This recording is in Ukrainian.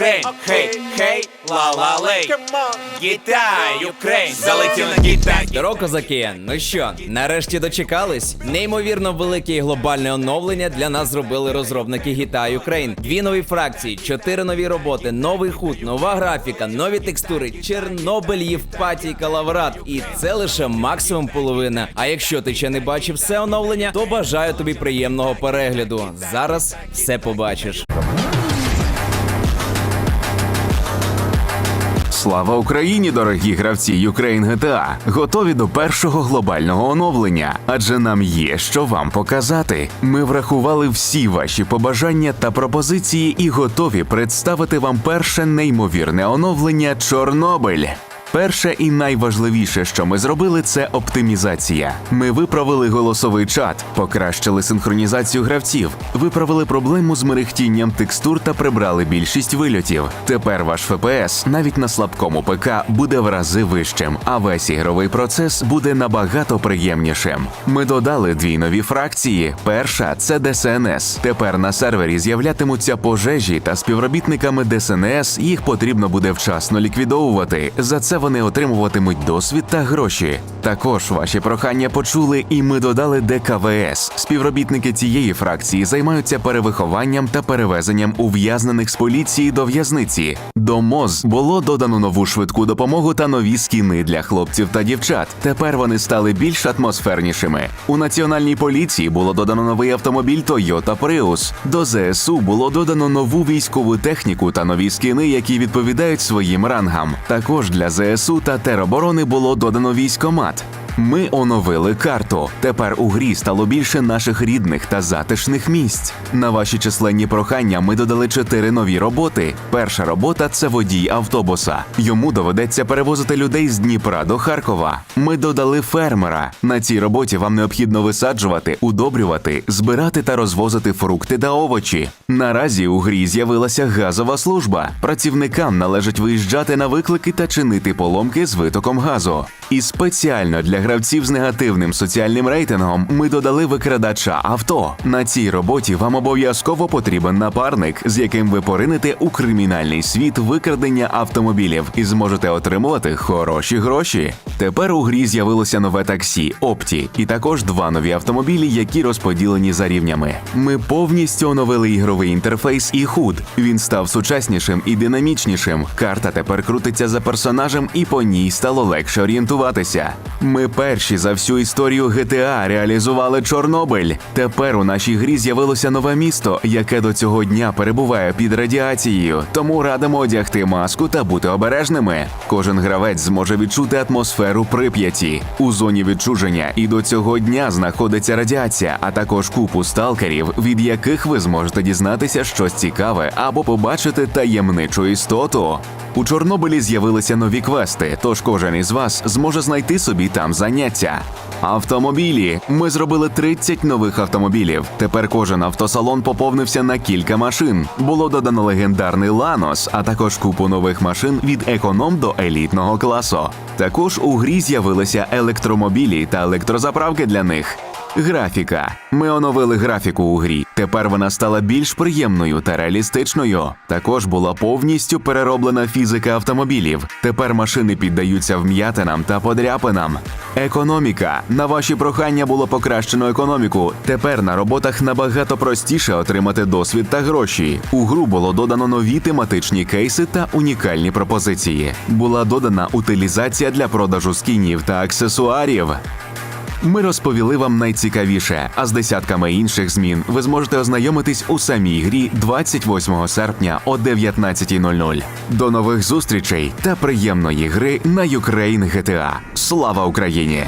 Ukraine, хей, хей, ла-ла-лей. Гітай, Ukraine, залетів на гітай. Здорово, козаки! Ну що, нарешті дочекались? Неймовірно велике і глобальне оновлення для нас зробили розробники GTA Ukraine. Дві нові фракції, чотири нові роботи, новий худ, нова графіка, нові текстури, Чорнобиль, Євпатій, Калаврат. І це лише максимум половина. А якщо ти ще не бачив все оновлення, то бажаю тобі приємного перегляду. Зараз все побачиш. Слава Україні, дорогі гравці Ukraine GTA! Готові до першого глобального оновлення, адже нам є що вам показати. Ми врахували всі ваші побажання та пропозиції і готові представити вам перше неймовірне оновлення Чорнобиль. Перше і найважливіше, що ми зробили, це оптимізація. Ми виправили голосовий чат, покращили синхронізацію гравців, виправили проблему з мерехтінням текстур та прибрали більшість вильотів. Тепер ваш ФПС навіть на слабкому ПК буде в рази вищим, а весь ігровий процес буде набагато приємнішим. Ми додали дві нові фракції. Перша це ДСНС. Тепер на сервері з'являтимуться пожежі та співробітниками ДСНС їх потрібно буде вчасно ліквідовувати. За це вони отримуватимуть досвід та гроші. Також ваші прохання почули, і ми додали ДКВС. Співробітники цієї фракції займаються перевихованням та перевезенням ув'язнених з поліції до в'язниці. До МОЗ було додано нову швидку допомогу та нові скіни для хлопців та дівчат. Тепер вони стали більш атмосфернішими. У національній поліції було додано новий автомобіль Toyota Prius. До ЗСУ було додано нову військову техніку та нові скіни, які відповідають своїм рангам. Також для ЗСУ та тероборони було додано військомат. Format. Ми оновили карту. Тепер у грі стало більше наших рідних та затишних місць. На ваші численні прохання ми додали чотири нові роботи. Перша робота це водій автобуса. Йому доведеться перевозити людей з Дніпра до Харкова. Ми додали фермера. На цій роботі вам необхідно висаджувати, удобрювати, збирати та розвозити фрукти та овочі. Наразі у грі з'явилася газова служба. Працівникам належить виїжджати на виклики та чинити поломки з витоком газу. І спеціально для гравців з негативним соціальним рейтингом ми додали викрадача авто. На цій роботі вам обов'язково потрібен напарник, з яким ви поринете у кримінальний світ викрадення автомобілів і зможете отримувати хороші гроші. Тепер у грі з'явилося нове таксі Опті, і також два нові автомобілі, які розподілені за рівнями. Ми повністю оновили ігровий інтерфейс і худ. Він став сучаснішим і динамічнішим. Карта тепер крутиться за персонажем, і по ній стало легше орієнтуватися. Ми перші за всю історію GTA реалізували Чорнобиль. Тепер у нашій грі з'явилося нове місто, яке до цього дня перебуває під радіацією. Тому радимо одягти маску та бути обережними. Кожен гравець зможе відчути атмосферу прип'яті. У зоні відчуження і до цього дня знаходиться радіація, а також купу сталкерів, від яких ви зможете дізнатися щось цікаве або побачити таємничу істоту. У Чорнобилі з'явилися нові квести, тож кожен із вас зможе знайти собі там заняття. Автомобілі. Ми зробили 30 нових автомобілів. Тепер кожен автосалон поповнився на кілька машин. Було додано легендарний Ланос, а також купу нових машин від економ до елітного класу. Також у грі з'явилися електромобілі та електрозаправки для них. Графіка. Ми оновили графіку у грі. Тепер вона стала більш приємною та реалістичною. Також була повністю перероблена фізика автомобілів. Тепер машини піддаються вм'ятинам та подряпинам. Економіка. На ваші прохання було покращено економіку. Тепер на роботах набагато простіше отримати досвід та гроші. У гру було додано нові тематичні кейси та унікальні пропозиції. Була додана утилізація для продажу скінів та аксесуарів. Ми розповіли вам найцікавіше, а з десятками інших змін ви зможете ознайомитись у самій грі 28 серпня о 19.00. До нових зустрічей та приємної гри на Ukraine GTA. Слава Україні!